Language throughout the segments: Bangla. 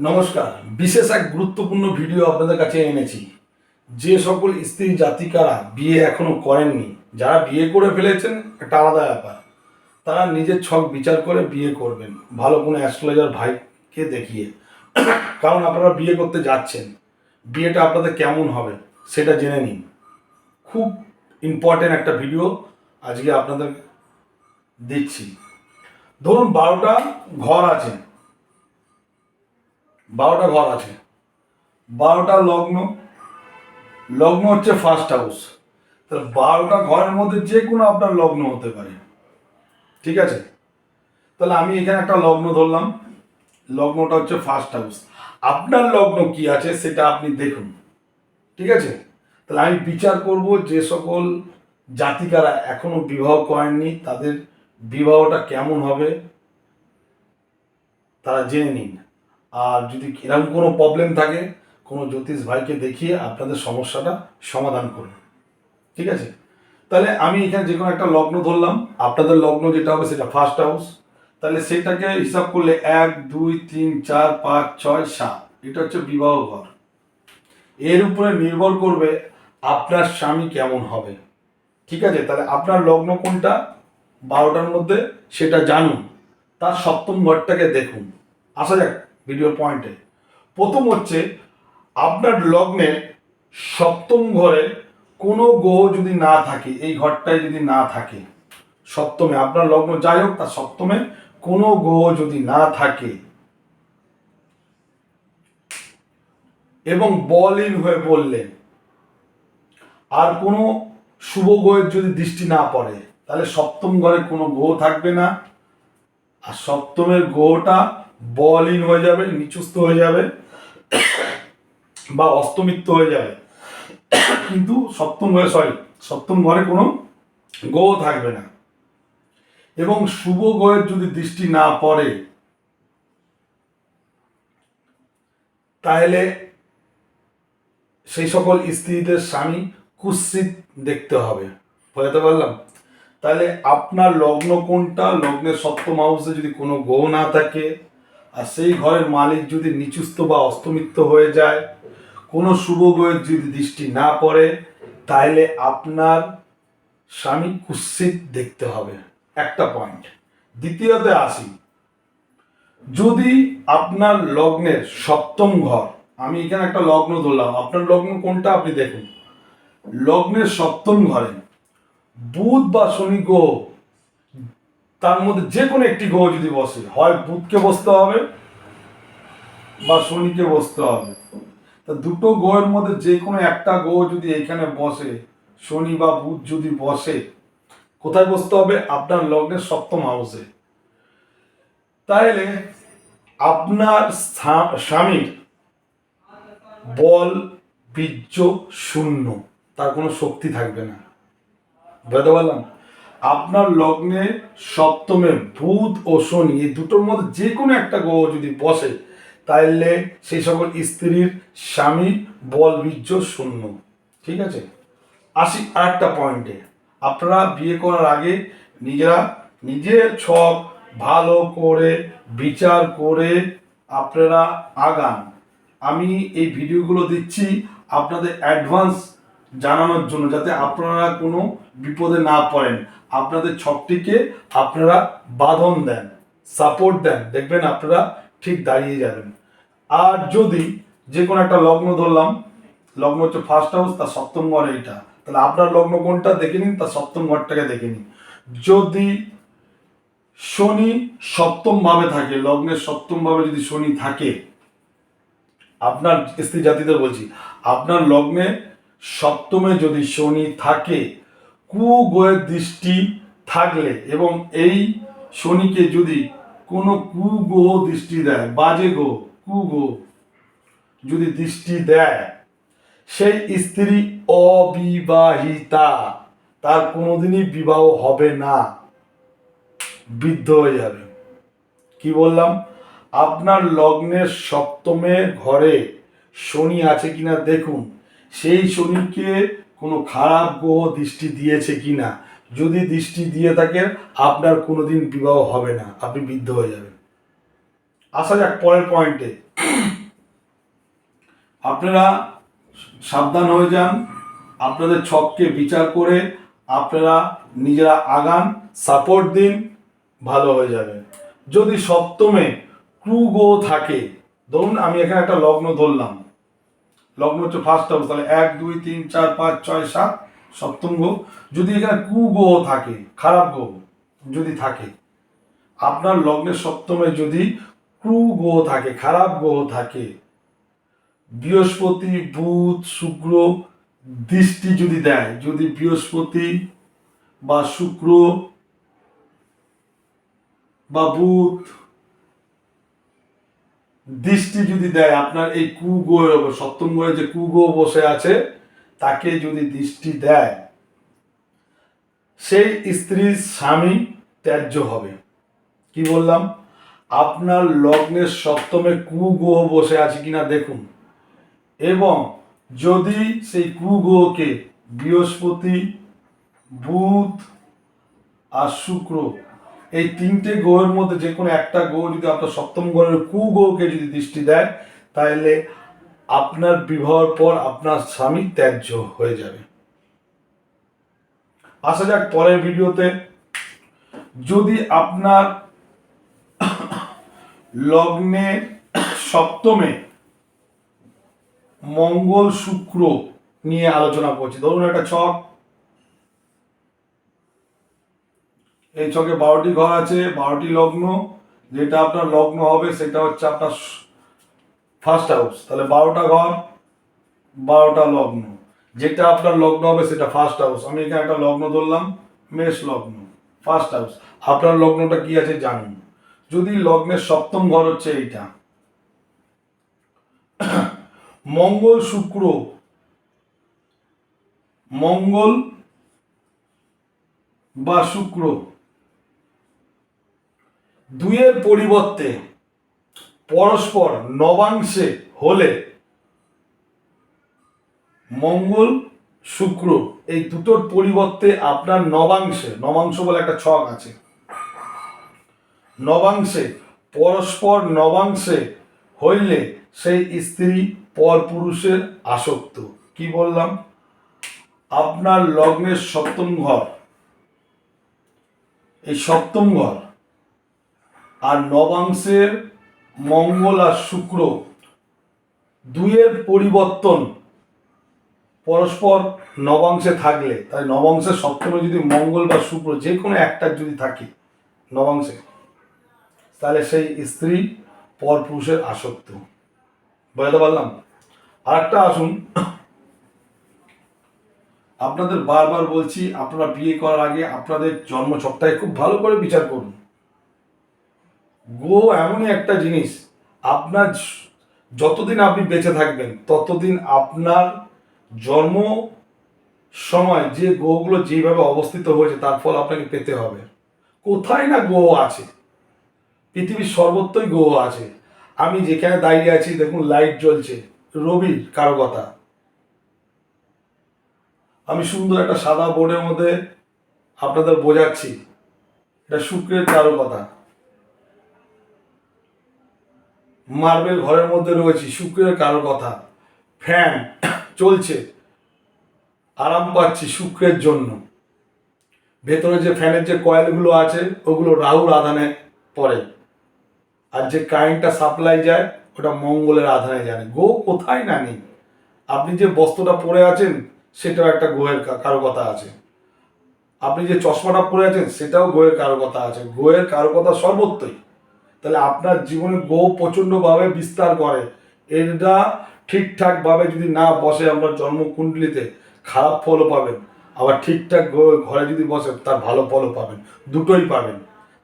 নমস্কার। বিশেষ এক গুরুত্বপূর্ণ ভিডিও আপনাদের কাছে এনেছি। যে সকল স্ত্রী জাতিকারা বিয়ে এখনও করেননি, যারা বিয়ে করে ফেলেছেন, একটা আলাদা ব্যাপার। তারা নিজের ছক বিচার করে বিয়ে করবেন। ভালো কোনো অ্যাস্ট্রোলজার ভাইকে দেখিয়ে। কারণ আপনারা বিয়ে করতে যাচ্ছেন। বিয়েটা আপনাদের কেমন হবে, সেটা জেনে নিন। খুব ইম্পর্টেন্ট একটা ভিডিও আজকে আপনাদের দিচ্ছি। ধরুন বারোটা ঘর আছে। বারোটা ঘর আছে। বারোটা লগ্ন। লগ্ন হচ্ছে ফার্স্ট হাউস তাহলে বারোটা ঘরের মধ্যে যে কোনো আপনার লগ্ন হতে পারে। ঠিক আছে? তাহলে আমি এখানে একটা লগ্ন ধরলাম। লগ্নটা হচ্ছে ফার্স্ট হাউস আপনার লগ্ন কি আছে সেটা আপনি দেখুন। ঠিক আছে? তাহলে আমি বিচার করব যে সকল জাতিকারা এখনও বিবাহ করেননি, তাদের বিবাহটা কেমন হবে, তারা জেনে নিন। আর যদি এরকম কোনো প্রবলেম থাকে, কোনো জ্যোতিষ ভাইকে দেখিয়ে আপনাদের সমস্যাটা সমাধান করুন। ঠিক আছে? তাহলে আমি এখানে যে কোনো একটা লগ্ন ধরলাম। আপনাদের লগ্ন যেটা হবে সেটা ফার্স্ট হাউস তাহলে সেটাকে হিসাব করলে এক, দুই, তিন, চার, পাঁচ, ছয়, সাত। এটা হচ্ছে বিবাহ ঘর। এর উপরে নির্ভর করবে আপনার স্বামী কেমন হবে। ঠিক আছে? তাহলে আপনার লগ্ন কোনটা? বারোটার মধ্যে সেটা জানুন। তার সপ্তম ঘরটাকে দেখুন। আসা যাক। ভিডিওর পয়েন্টে প্রথম হচ্ছে, আপনার লগ্নে সপ্তম ঘরে কোনো গ্রহ যদি না থাকে, এই ঘরটায় যদি না থাকে, সপ্তমে, আপনার লগ্ন যাই হোক, তার সপ্তমে কোনো গ্রহ যদি না থাকে, এবং বলহীন হয়ে পড়লে, আর কোনো শুভ গ্রহের যদি দৃষ্টি না পড়ে, তাহলে সপ্তম ঘরে কোনো গ্রহ থাকবে না। আর সপ্তমের গ্রহটা বলহীন হয়ে যাবে, নিচুস্থ হয়ে যাবে, বা অস্তমিত্ব হয়ে যাবে। কিন্তু সপ্তম ঘরে সরি সপ্তম ঘরে কোনো গ্রহ থাকবে না। এবং শুভ গ্রহের যদি দৃষ্টি না পড়ে, তাহলে সেই সকল স্ত্রীদের স্বামী কুৎসিত দেখতে হবে। বোঝাতে পারলাম? তাহলে আপনার লগ্ন কোনটা? লগ্নের সপ্তম হাউসে যদি কোনো গ্রহ না থাকে আর সেই ঘরের মালিক যদি নিচুস্থ বা অস্তমিত্ব হয়ে যায়, কোনো শুভ গ্রহের যদি দৃষ্টি না পড়ে তাহলে আপনার স্বামী কুৎসিত দেখতে হবে। একটা পয়েন্ট দ্বিতীয়তে আসি। যদি আপনার লগ্নের সপ্তম ঘর, আমি এখানে একটা লগ্ন ধরলাম, আপনার লগ্ন কোনটা আপনি দেখুন। লগ্নের সপ্তম ঘরে বুধ বা শনি গ্রহ তার মধ্যে যে কোনো একটি গ্রহ যদি বসে, হয় বুধকে বসতে হবে বা শনিকে বসতে হবে। তা দুটো গ্রহের মধ্যে যে কোনো একটা গ্রহ যদি এখানে বসে, শনি বা বুধ যদি বসে, কোথায় বসতে হবে? আপনার লগ্নের সপ্তম হাউসে তাহলে আপনার স্বা- স্বামীর বল, বীর্য শূন্য, তার কোনো শক্তি থাকবে না। বুঝতে পারলাম? আপনার লগ্নে সপ্তমে বুধ ও শনি, এই দুটোর মধ্যে যে কোনো একটা গ্রহ যদি বসে তাহলে সেই সকল স্ত্রীর স্বামী বল বীর্য শূন্য। ঠিক আছে? আসি আর একটা পয়েন্টে আপনারা বিয়ে করার আগে নিজেরা নিজের ছক ভালো করে, বিচার করে আপনারা আগান। আমি এই ভিডিওগুলো দিচ্ছি আপনাদের অ্যাডভান্স জানানোর জন্য যাতে আপনারা কোনো বিপদে না পড়েন। আপনাদের ছকটিকে আপনারা বাঁধন দেন সাপোর্ট দেন, দেখবেন আপনারা ঠিক দাঁড়িয়ে যাবেন। আর যদি যে কোনো একটা লগ্ন ধরলাম, লগ্ন হচ্ছে ফার্স্ট হাউস তার সপ্তম ঘর এইটা। তাহলে আপনার লগ্ন কোনটা দেখে নিন, তার সপ্তম ঘরটাকে দেখে নিন। যদি শনি সপ্তম ভাবে থাকে, লগ্নের সপ্তম ভাবে যদি শনি থাকে, আপনার স্ত্রী জাতিদের বলছি, আপনার লগ্নে সপ্তমে যদি শনি থাকে কুগ্রহের দৃষ্টি থাকলে এবং এই শনিকে যদি কোনো কুগ্রহ দৃষ্টি দেয়, বাজে গ্রহ কুগ্রহ যদি দৃষ্টি দেয়, সেই স্ত্রী অবিবাহিতা, তার কোনোদিনই বিবাহ হবে না, বৃদ্ধ হয়ে যাবে। কি বললাম? আপনার লগ্নের সপ্তমে ঘরে শনি আছে কিনা দেখুন। সেই শনিকে কোনো খারাপ গ্রহ দৃষ্টি দিয়েছে কিনা? যদি দৃষ্টি দিয়ে থাকে, আপনার কোনোদিন বিবাহ হবে না, আপনি বৃদ্ধ হয়ে যাবেন। আসা যাক পরের পয়েন্টে আপনারা সাবধান হয়ে যান, আপনাদের ছককে বিচার করে আপনারা নিজেরা আগান সাপোর্ট দিন, ভালো হয়ে যাবে যদি সপ্তমে ক্রু গো থাকে, ধরুন আমি এখানে একটা লগ্ন ধরলাম লগ্ন হচ্ছে ফার্স্ট হাউস তাহলে এক, দুই, তিন, চার, পাঁচ, ছয়, সাত, সপ্তম গ্রহ। যদি এখানে কু গ্রহ থাকে, খারাপ গ্রহ যদি থাকে, আপনার লগ্নের সপ্তমে যদি ক্রু গ্রহ থাকে, খারাপ গ্রহ থাকে, বৃহস্পতি, বুধ, শুক্র দৃষ্টি যদি দেয়, যদি বৃহস্পতি বা শুক্র বা বুধ দৃষ্টি যদি দেয়, আপনার এই কুগ্রহের ওপর সপ্তম গ্রহে যে কুগ্রহ বসে আছে, তাকে যদি দৃষ্টি দেয়, সেই স্ত্রীর স্বামী ত্যায্য হবে। কি বললাম? আপনার লগ্নের সপ্তমে কুগ্রহ বসে আছে কিনা দেখুন। এবং যদি সেই কুগ্রহকে বৃহস্পতি, বুধ আর শুক্র এই তিনটে গ্রহের মধ্যে যে কোনো একটা গ্রহ যদি আপনার সপ্তম গ্রহের কুগ্রহকে যদি দৃষ্টি দেয়, তাহলে আপনার বিবাহর পর আপনার স্বামী ত্যায্য হয়ে যাবে। আসা যাক পরের ভিডিওতে। যদি আপনার লগ্নে সপ্তমে মঙ্গল শুক্র নিয়ে আলোচনা করছি, ধরুন একটা ছক। এই ছকে বারোটি ঘর আছে, বারোটি লগ্ন। যেটা আপনার লগ্ন হবে, সেটা হচ্ছে আপনার ফার্স্ট হাউস তাহলে বারোটা ঘর, বারোটা লগ্ন। যেটা আপনার লগ্ন হবে, সেটা ফার্স্ট হাউস আমি এখানে একটা লগ্ন ধরলাম, মেষ লগ্ন ফার্স্ট হাউস আপনার লগ্নটা কি আছে জানুন। যদি লগ্নের সপ্তম ঘর হচ্ছে এইটা। মঙ্গল, শুক্র, মঙ্গল বা শুক্র। দুইয়ের পরিবর্তে পরস্পর নবাংশে হলে মঙ্গল, শুক্র, এই দুটোর পরিবর্তে আপনার নবাংশে, নবাংশ বলে একটা ছক আছে। নবাংশে, পরস্পর নবাংশে হইলে সেই স্ত্রী পর পুরুষের আসক্ত। কি বললাম? আপনার লগ্নের সপ্তম ঘর। এই সপ্তম ঘর আর নবাংশের মঙ্গল আর শুক্র দুইয়ের পরিবর্তন পরস্পর নবাংশে থাকলে তাই নবাংশের সপ্তমে যদি মঙ্গল বা শুক্র যে কোনো একটা যদি থাকে নবাংশে, তাহলে সেই স্ত্রী পরপুরুষের আসক্ত। বোঝাতে পারলাম? আর একটা আসুন। আপনাদের বারবার বলছি, আপনারা বিয়ে করার আগে আপনাদের জন্ম ছকটাকে খুব ভালো করে বিচার করুন। গো এমনই একটা জিনিস। আপনার যতদিন আপনি বেঁচে থাকবেন, ততদিন আপনার জন্ম সময় যে গোগুলো যেভাবে অবস্থিত হয়েছে, তার ফল আপনাকে পেতে হবে। কোথায় না গো আছে? পৃথিবীর সর্বত্রই গো আছে। আমি যেখানে দাঁড়িয়ে আছি, দেখুন, লাইট জ্বলছে। রবির কারও কথা। আমি সুন্দর একটা সাদা বোর্ডের মধ্যে আপনাদের বোঝাচ্ছি। এটা শুক্রের কারও কথা। মার্বেল ঘরের মধ্যে রয়েছি, শুক্রের কারও কথা। ফ্যান চলছে। আরাম পাচ্ছি শুক্রের জন্য। ভেতরে যে ফ্যানের যে কয়েলগুলো আছে, ওগুলো রাহুর আধানে পড়ে। আর যে কারেন্টটা সাপ্লাই যায়, ওটা মঙ্গলের আধানে জানে। গো কোথায় না নেই। আপনি যে বস্ত্রটা পরে আছেন, সেটাও একটা কা- কারও কথা আছে। আপনি যে চশমাটা পরে আছেন, সেটাও গোয়ের কারও কথা আছে। গোয়ের কারও কথা সর্বত্রই। তাহলে আপনার জীবনে গ্রহ প্রচণ্ডভাবে বিস্তার করে। এটা ঠিকঠাকভাবে যদি না বসে আপনার জন্মকুণ্ডলিতে, খারাপ ফলও পাবেন। আবার ঠিকঠাক ঘরে যদি বসে, তার ভালো ফলও পাবেন। দুটোই পাবেন।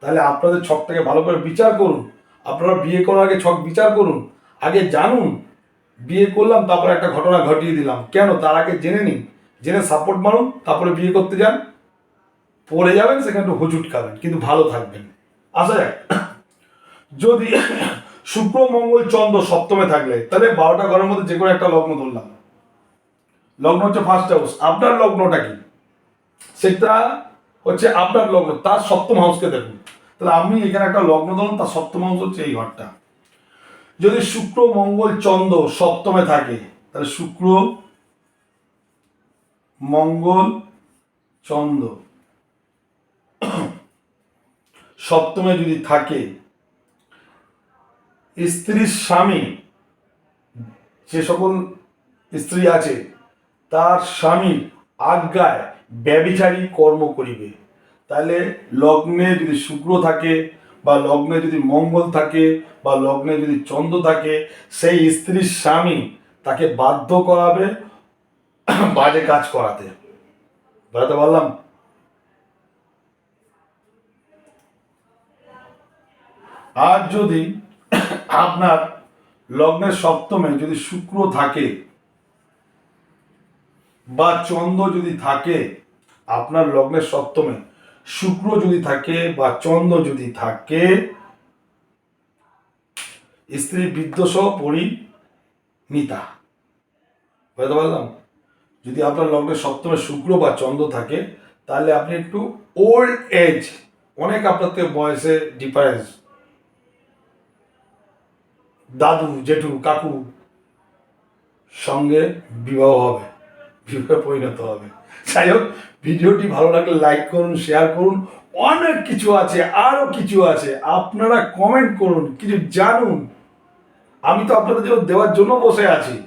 তাহলে আপনাদের ছকটাকে ভালো করে বিচার করুন। আপনারা বিয়ে করার আগে ছক বিচার করুন। আগে জানুন, বিয়ে করলাম, তারপরে একটা ঘটনা ঘটিয়ে দিলাম। কেন? তার আগে জেনে নিন। জেনে সাপোর্ট মারুন, তারপরে বিয়ে করতে যান। পড়ে যাবেন, সেখানে একটু হুচুট খাবেন, কিন্তু ভালো থাকবেন। আসা যাক। যদি শুক্র মঙ্গল চন্দ্র সপ্তমে থাকলে, তাহলে বারোটা ঘরের মধ্যে যে কোনো একটা লগ্ন ধরলাম। লগ্ন হচ্ছে ফার্স্ট হাউস আপনার লগ্নটা কি? সেটা হচ্ছে আপনার লগ্ন, তার সপ্তম হাউসকে দেখুন। তাহলে আমি এখানে একটা লগ্ন ধরুন তার সপ্তম হাউস হচ্ছে এই ঘরটা। যদি শুক্র মঙ্গল চন্দ্র সপ্তমে থাকে, তাহলে শুক্র, মঙ্গল, চন্দ্র। সপ্তমে যদি থাকে স্ত্রীর স্বামী, যে সকল স্ত্রী আছে, তার স্বামী আজ্ঞায় ব্যবিচারী কর্ম করিবে। তাহলে লগ্নে যদি শুক্র থাকে বা লগ্নে যদি মঙ্গল থাকে বা লগ্নে যদি চন্দ্র থাকে, সেই স্ত্রীর স্বামী তাকে বাধ্য করাবে বাজে কাজ করাতে। বুঝতে পারলাম? আর যদি আপনার লগ্নের সপ্তমে যদি শুক্র থাকে বা চন্দ্র যদি থাকে, আপনার লগ্নের সপ্তমে শুক্র যদি থাকে বা চন্দ্র যদি থাকে, স্ত্রী বিদ্বেষ পরিণীতা। বুঝতে পারলাম? যদি আপনার লগ্নের সপ্তমে শুক্র বা চন্দ্র থাকে, তাহলে আপনি একটু ওল্ড এজ অনেক আপনার থেকে বয়সে ডিফারেন্স দাদু, জেঠু, কাকু সঙ্গে বিবাহ হবে, বিবাহে পরিণত হবে। যাই হোক, ভিডিওটি ভালো লাগলে লাইক করুন শেয়ার করুন। অনেক কিছু আছে আরও কিছু আছে। আপনারা কমেন্ট করুন, কিছু জানুন। আমি তো আপনাদের জন্য দেওয়ার জন্য বসে আছি।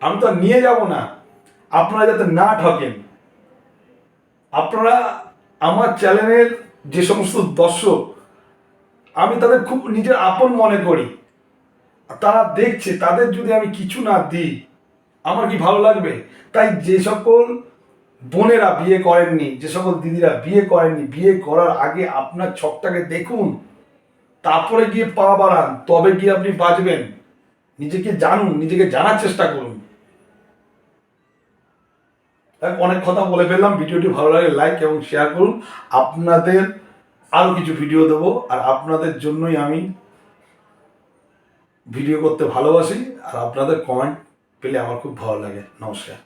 আমি তো নিয়ে যাব না। আপনারা যাতে না ঠকেন। আপনারা আমার চ্যানেলের যে সমস্ত দর্শক, আমি তাদের খুব নিজের আপন মনে করি। তারা দেখছে, তাদের যদি আমি কিছু না দিই, আমার কি ভালো লাগবে? তাই যে সকল বোনেরা বিয়ে করেননি, যে সকল দিদিরা বিয়ে করেননি, বিয়ে করার আগে আপনার ছকটাকে দেখুন, তারপরে গিয়ে পা বাড়ান, তবে গিয়ে আপনি বাঁচবেন। নিজেকে জানুন, নিজেকে জানার চেষ্টা করুন। অনেক কথা বলে ফেললাম, ভিডিওটি ভালো লাগে লাইক এবং শেয়ার করুন। আপনাদের আরও কিছু ভিডিও দেবো, আর আপনাদের জন্যই আমি ভিডিও করতে ভালোবাসি আর আপনাদের কমেন্ট পেলে আমার খুব ভালো লাগে। নমস্কার।